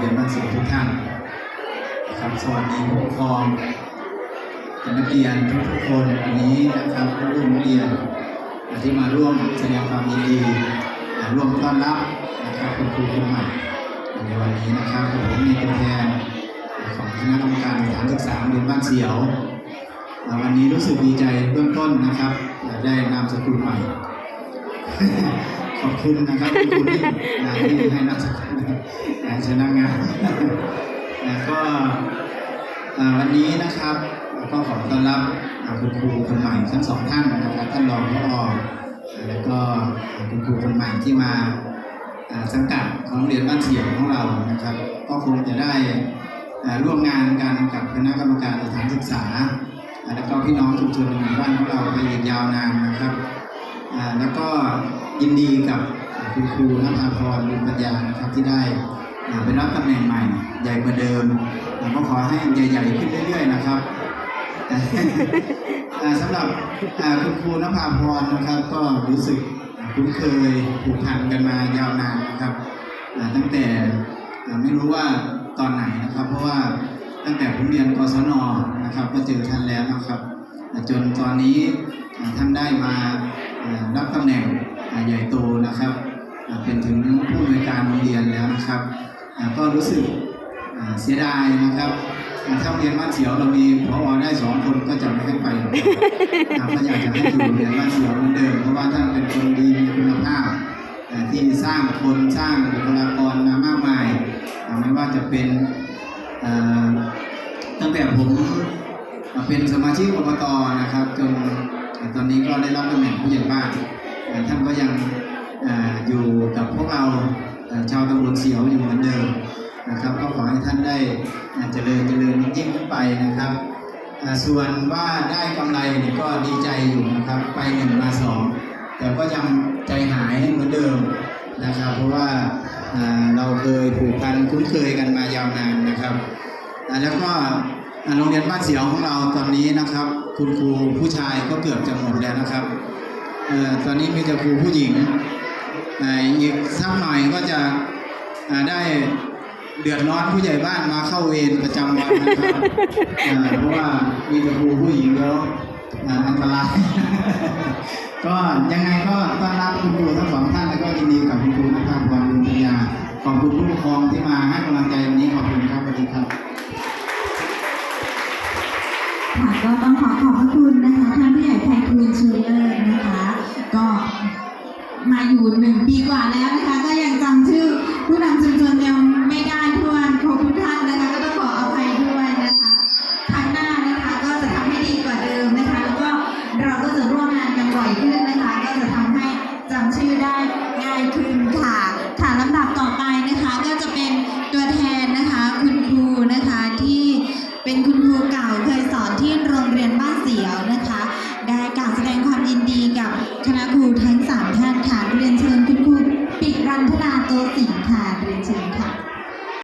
เรียนบ้านสียงทุกท่านนะครับสวัสดีผู้ปกครองนักเรียนทุกๆคนวันนี้นะครับร่วมนักเรียนที่มาร่วมแสดงความยินดีร่วมต้อนรับนะครับคุณครูคนใหม่ในวันนี้นะครับผมมีตัวแทนของคณะกรรมการสถานศึกษาเรียนบ้านเสียววันนี้รู้สึกดีใจเบื้องต้นนะครับ ได้นามสกุลใหม่ ขอบคุณนะครับคุณคุณที่นะที่ให้นามสกุลอ่าชนะงานแล้วก็วันนี้นะครับก็ขอต้อนรับคุณครูคนใหม่ทั้งสองท่านนะครับท่านรองผอแล้วก็คุณครูคนใหม่ที่มาสังกัดของโรงเรียนบ้านเฉียงของเรานะครับ ก็คงจะได้ร่วมงานกันกับคณะกรรมการสถานศึกษา แล้วก็พี่น้องชุมชนในหมู่บ้านของเราไปอียาวนานนะครับ แล้วก็ยินดีกับคุณครูนภาพรบุญปัญญานะครับที่ได้ไปรับตำแหน่งใหม่ ใหญ่กว่าเดิมก็ขอให้ใหญ่ๆขึ้นเรื่อย ๆ นะครับอ่าสำหรับคุณครูนภาพรนะครับ ก็รู้สึกคุ้นเคยผูกพันกันมายาวนานนะครับตั้งแต่ไม่รู้ว่าตอนไหนนะครับ เพราะว่าตั้งแต่ผมเรียนกศนนะครับ ก็เจอท่านแล้วนะครับ จนตอนนี้ท่านได้มา รับตำแหน่งใหญ่โตนะครับเป็นถึงผู้อำนวยการโรงเรียนแล้วนะครับก็รู้สึกเสียดายนะครับถ้าเรียนบ้านเสียวเรามีพอได้สองคนก็จะไม่ให้ไปหรอกนะครับก็อยากจะให้อยู่เรียนบ้านเสียวเหมือนเดิมเพราะว่าท่านเป็นคนดีมีคุณภาพที่สร้างคนสร้างบุคลากรมามากมายไม่ว่าจะเป็นตั้งแต่ผมเป็นสมาชิกอบตนะครับ นี้ก็ได้รับตำแหน่งผู้ใหญ่บ้านอ่ท่านก็ยังออยู่กับพวกเราชาวตำบลเสียวอยู่เหมือนเดิมนะครับก็ขอให้ท่านได้เจริญเจริญยิ่งขึ้นไปนะครับส่วนว่าได้กำไรนี่ก็ดีใจอยู่นะครับไปหนึ่งมาสองแต่ก็ยังใจหายเหมือนเดิมนะครับเพราะว่าเราเคยผูกพันคุ้นเคยกันมายาวนานนะครับแล้วก็ โรงเรียนบ้านเสียวของเราตอนนี้นะครับ คุณครูผู้ชายก็เกือบจะหมดแล้วนะครับเออตอนนี้มีแต่ครูผู้หญิงอีกสักหน่อยก็จะได้เดือดร้อนผู้ใหญ่บ้านมาเข้าเวรประจำวันนะครับเพราะว่ามีแต่ครูผู้หญิงแล้วอ,อันตรายก็ยังไงก็ต้อนรับคุณครูทั้งสองท่านแล้วก็ยินดีกับคุณครูนะครับพรบุญปัญญาขอบคุณผู้ปกครองที่มาให้กำลังใจวันนี้ขอบคุณครับสวัสดีครับ ค่ะ ก็ต้องขอขอบพระคุณนะคะท่านผู้ใหญ่ไพฑูรย์ชูเลิศนะคะ ก็มาอยู่หนึ่งปีกว่าแล้วนะคะ ก็ยังจำชื่อผู้นำชุมชนยังไม่ได้ทวนครบทุกท่านนะคะ ก็ต้องขออภัยด้วยนะคะครั้งหน้านะคะก็จะทำให้ดีกว่าเดิมนะคะ แล้วก็เราก็จะร่วมงานกันบ่อยขึ้นนะคะ ก็จะทำให้จำชื่อได้ง่ายขึ้นค่ะค่ะลำดับต่อไปนะคะก็ ที่โรงเรียนบ้านเสียวนะคะ ได้กล่าวแสดงความยินดีกับคณะครูทั้งสามท่านค่ะเรียนเชิญคุณครูปิรันธนาโตสิงห์ค่ะเรียนเชิญค่ะ